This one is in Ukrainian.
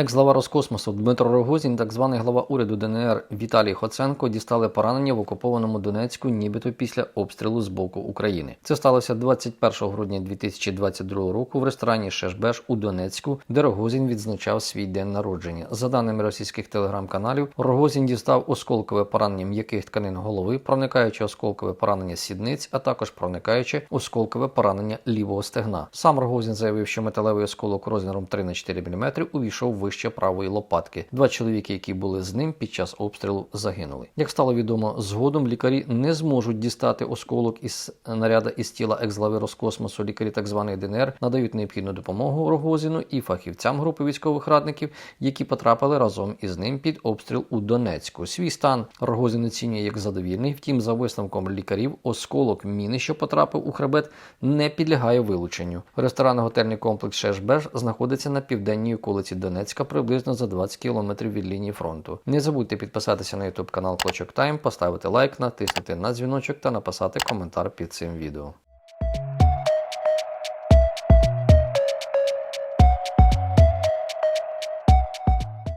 Екс-глава Роскосмосу Дмитро Рогозін, так званий глава уряду ДНР Віталій Хоценко дістали поранення в окупованому Донецьку, нібито після обстрілу з боку України. Це сталося 21 грудня 2022 року в ресторані Шешбеш у Донецьку, де Рогозін відзначав свій день народження. За даними російських телеграм-каналів, Рогозін дістав осколкове поранення м'яких тканин голови, проникаюче осколкове поранення сідниць, а також проникаюче осколкове поранення лівого стегна. Сам Рогозін заявив, що металевий осколок розміром 3 на 4 мм увійшов вище правої лопатки. Два чоловіки, які були з ним під час обстрілу, загинули. Як стало відомо, згодом лікарі не зможуть дістати осколок із наряда із тіла екс-глави Роскосмосу. Лікарі так званої ДНР надають необхідну допомогу Рогозіну і фахівцям групи військових радників, які потрапили разом із ним під обстріл у Донецьку. Свій стан Рогозін оцінює як задовільний. Втім, за висновком лікарів, осколок міни, що потрапив у хребет, не підлягає вилученню. Ресторанно-готельний комплекс Шешбеш знаходиться на південній околиці Донецька, приблизно за 20 кілометрів від лінії фронту. Не забудьте підписатися на YouTube канал Клочок Тайм, поставити лайк, натиснути на дзвіночок та написати коментар під цим відео.